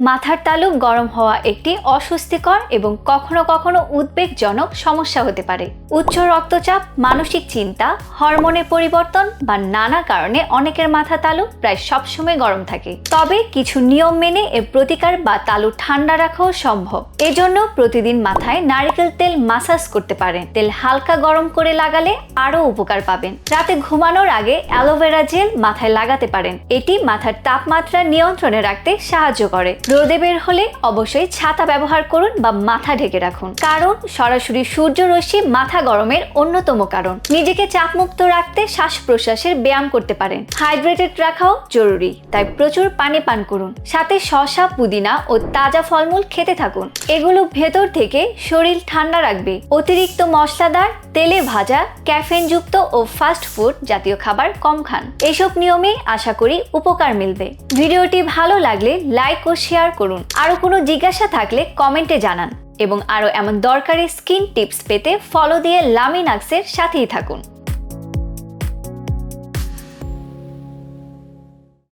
মাথার তালু গরম হওয়া একটি অস্বস্তিকর এবং কখনো কখনো উদ্বেগজনক সমস্যা হতে পারে। উচ্চ রক্তচাপ, মানসিক চিন্তা, হরমোনের পরিবর্তন বা নানা কারণে অনেকের মাথা তালু প্রায় সবসময় গরম থাকে। তবে কিছু নিয়ম মেনে এর প্রতিকার বা তালু ঠান্ডা রাখাও সম্ভব। এজন্য প্রতিদিন মাথায় নারকেল তেল মাসাজ করতে পারেন। তেল হালকা গরম করে লাগালে আরও উপকার পাবেন। রাতে ঘুমানোর আগে অ্যালোভেরা জেল মাথায় লাগাতে পারেন। এটি মাথার তাপমাত্রা নিয়ন্ত্রণে রাখতে সাহায্য করে। রোদে বের হলে অবশ্যই ছাতা ব্যবহার করুন বা মাথা ঢেকে রাখুন। কারণ সরাসরি সূর্য রশ্মি মাথা গরমের অন্যতম কারণ। নিজেকে চাপমুক্ত রাখতে শ্বাস প্রশ্বাসের ব্যায়াম করতে পারেন। হাইড্রেটেড রাখাও জরুরি, তাই প্রচুর পানি পান করুন। সাথে শশা, পুদিনা ও তাজা ফলমূল খেতে থাকুন। এগুলো ভেতর থেকে শরীর ঠান্ডা রাখবে। অতিরিক্ত মশলাদার তেলে ভাজা, ক্যাফেনযুক্ত ও ফাস্ট ফুড জাতীয় খাবার কম খান। এসব নিয়মে আশা করি উপকার মিলবে। ভিডিওটি ভালো লাগলে লাইক ও শেয়ার করুন। আরও কোনো জিজ্ঞাসা থাকলে কমেন্টে জানান। এবং আরও এমন দরকারি স্কিন টিপস পেতে ফলো দিয়ে লামিনাক্সের সাথেই থাকুন।